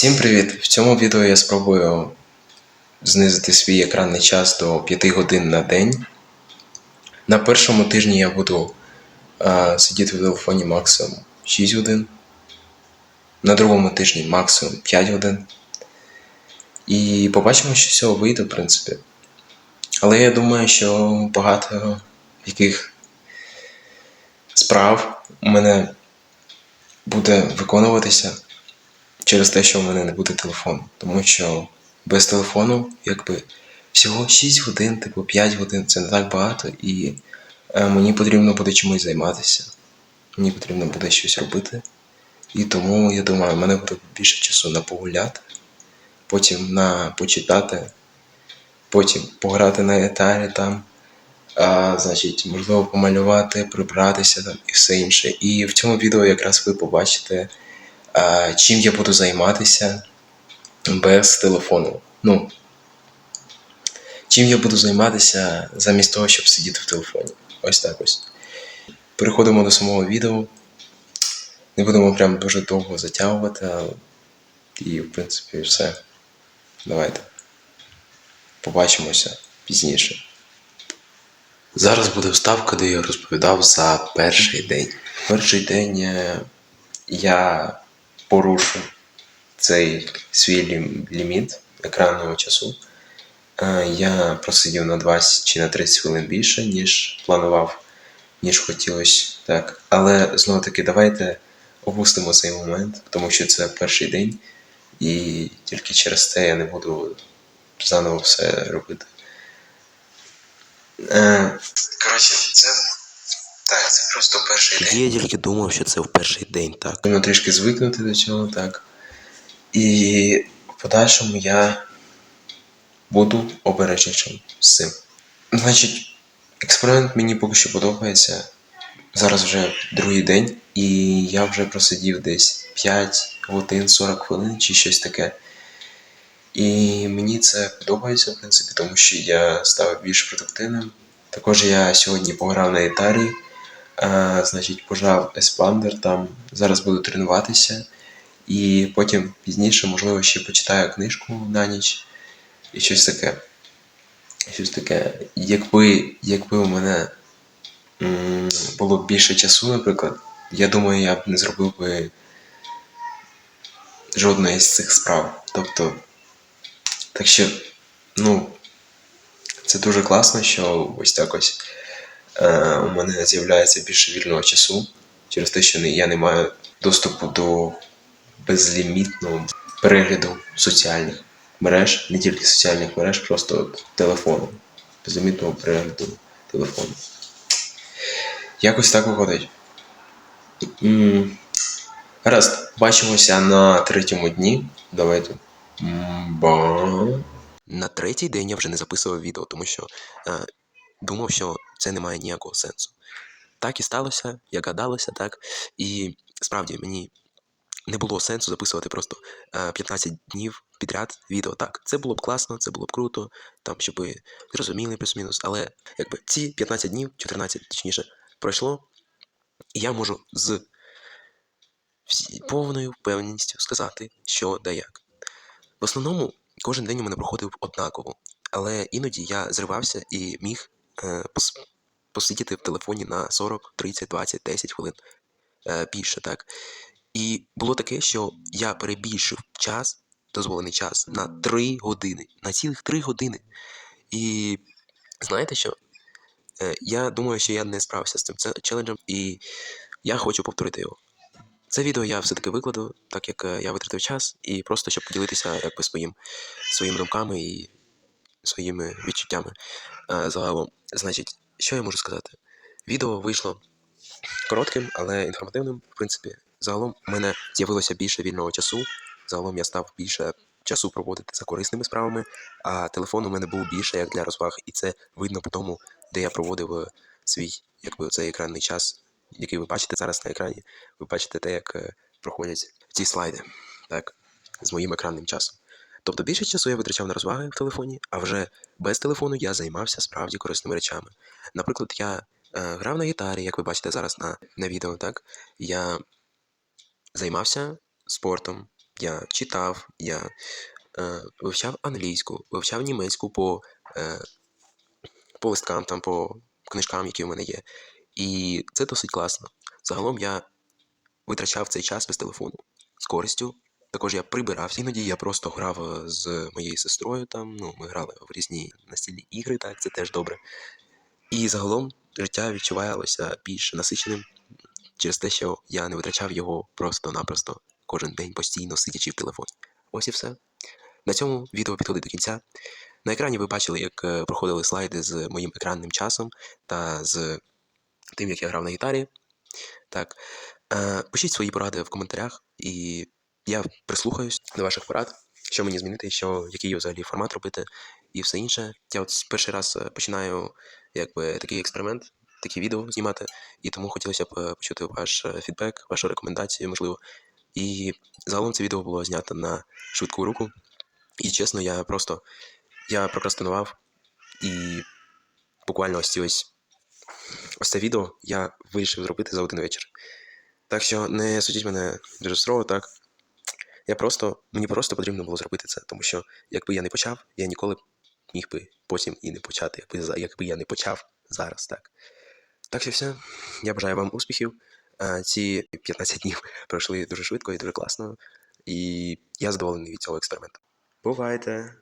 Всім привіт! В цьому відео я спробую знизити свій екранний час до 5 годин на день. На першому тижні я буду а, сидіти в телефоні максимум 6 годин. На другому тижні максимум 5 годин. І побачимо, що з цього вийде, в принципі. Але я думаю, що багато яких справ у мене буде виконуватися через те, що в мене не буде телефону. Тому що без телефону, якби всього 6 годин, типу 5 годин це не так багато, і е, мені потрібно буде чимось займатися. Мені потрібно буде щось робити. І тому я думаю, в мене буде більше часу на погуляти, потім на почитати, потім пограти на гітарі там. А, значить, можливо, помалювати, прибратися там і все інше. І в цьому відео якраз ви побачите, чим я буду займатися без телефону. Ну, чим я буду займатися замість того, щоб сидіти в телефоні. Ось так ось. Переходимо до самого відео. Не будемо прям дуже довго затягувати, і, в принципі, все. Давайте. Побачимося пізніше. Зараз буде вставка, де я розповідав за перший день. Перший день е, я порушив цей свій ліміт екранного часу. Е, Я просидів на 20 чи на 30 хвилин більше, ніж планував, ніж хотілося. Так. Але знову таки, давайте опустимо цей момент, тому що це перший день, і тільки через це я не буду заново все робити. Е, Коротше, це. Це просто перший день. Я тільки думав, що це в перший день, так. Потрібно трішки звикнути до цього, так. І в подальшому я буду обережнішим з цим. Значить, експеримент мені поки що подобається. Зараз вже другий день, і я вже просидів десь 5 годин 40 хвилин чи щось таке. І мені це подобається, в принципі, тому що я став більш продуктивним. Також я сьогодні пограв на гітарі, значить, пожав еспандер там. Зараз буду тренуватися. І потім пізніше, можливо, ще почитаю книжку на ніч і щось таке. Щось таке. Якби, якби у мене було більше часу, наприклад, я думаю, я б не зробив би жодної з цих справ. Тобто, так що, ну, це дуже класно, що ось так ось е, у мене з'являється більше вільного часу через те, що я не маю доступу до безлімітного перегляду соціальних мереж, не тільки соціальних мереж, просто телефону. Безлімітного перегляду телефону. Якось так виходить. Гаразд, бачимося на третьому дні. Давайте. Ба. На третій день я вже не записував відео, тому що е, думав, що це не має ніякого сенсу. Так і сталося, як гадалося, так. І справді мені не було сенсу записувати просто е, 15 днів підряд відео. Так, це було б класно, це було б круто, там, щоб ви зрозуміли плюс-мінус. Але якби ці 15 днів, 14 точніше, пройшло, і я можу з повною впевненістю сказати, що да як. В основному кожен день у мене проходив однаково, але іноді я зривався і міг е, посидіти в телефоні на 40, 30, 20, 10 хвилин е, більше, так. І було таке, що я перебільшив час, дозволений час, на 3 години, на цілих 3 години. І знаєте що? Е, я думаю, що я не справився з цим челенджем, і я хочу повторити його. Це відео я все-таки викладу, так як е, я витратив час, і просто щоб поділитися якби своїм, своїми думками і своїми відчуттями. Е, Загалом, значить, що я можу сказати? Відео вийшло коротким, але інформативним. В принципі, загалом у мене з'явилося більше вільного часу. Загалом я став більше часу проводити за корисними справами, а телефон у мене був більше як для розваг, і це видно по тому, де я проводив е, свій якби цей екранний час, який ви бачите зараз на екрані. Ви бачите те, як е, проходять ці слайди, так, з моїм екранним часом. Тобто більше часу я витрачав на розваги в телефоні, а вже без телефону я займався справді корисними речами. Наприклад, я е, грав на гітарі, як ви бачите зараз на, на відео, так? Я займався спортом, я читав, я е, вивчав англійську, вивчав німецьку по, е, по листкам, там, по книжкам, які в мене є. І це досить класно. Загалом я витрачав цей час без телефону з користю. Також я прибирався. Іноді я просто грав е, з моєю сестрою. Там, ну, ми грали в різні настільні ігри, так, це теж добре. І загалом життя відчувалося більш насиченим через те, що я не витрачав його просто-напросто кожен день постійно сидячи в телефоні. Ось і все. На цьому відео підходить до кінця. На екрані ви бачили, як е, проходили слайди з моїм екранним часом та з тим, як я грав на гітарі. Так. Е, пишіть свої поради в коментарях, і я прислухаюсь до ваших порад, що мені змінити, що, який взагалі формат робити і все інше. Я от перший раз е, починаю якби, такий експеримент, такі відео знімати, і тому хотілося б е, почути ваш е, фідбек, вашу рекомендацію, можливо. І загалом це відео було знято на швидку руку. І чесно, я просто я прокрастинував і буквально ось ці ось ось це відео я вирішив зробити за один вечір. Так що не судіть мене дуже сурово, так. Я просто, мені просто потрібно було зробити це, тому що якби я не почав, я ніколи міг би потім і не почати, якби, якби я не почав зараз, так. Так що все. Я бажаю вам успіхів. Е, Ці 15 днів пройшли дуже швидко і дуже класно. І я задоволений від цього експерименту. Бувайте!